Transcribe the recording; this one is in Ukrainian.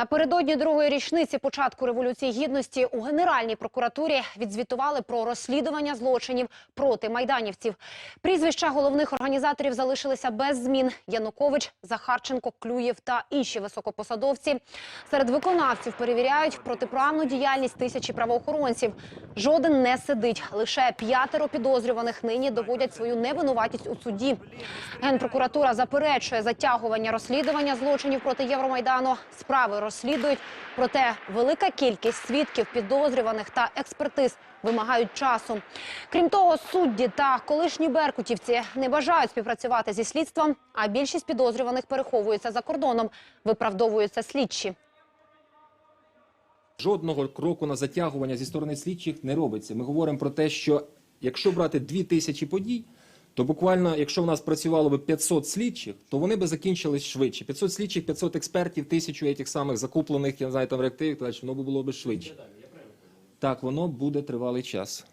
Напередодні другої річниці початку революції гідності у Генеральній прокуратурі відзвітували про розслідування злочинів проти майданівців. Прізвища головних організаторів залишилися без змін: Янукович, Захарченко, Клюєв та інші високопосадовці. Серед виконавців перевіряють протиправну діяльність тисячі правоохоронців. Жоден не сидить. Лише п'ятеро підозрюваних нині доводять свою невинуватість у суді. Генпрокуратура заперечує затягування розслідування злочинів проти Євромайдану. Справи розслідують, проте велика кількість свідків, підозрюваних та експертиз вимагають часу. Крім того, судді та колишні беркутівці не бажають співпрацювати зі слідством, а більшість підозрюваних переховуються за кордоном, виправдовуються слідчі. Жодного кроку на затягування зі сторони слідчих не робиться. Ми говоримо про те, що якщо брати дві тисячі подій, то буквально, якщо в нас працювало би 500 слідчих, то вони би закінчились швидше. 500 слідчих, 500 експертів, тисячу тих самих закуплених, я не знаю, там реактивів, то воно було би швидше. Так, воно буде тривалий час.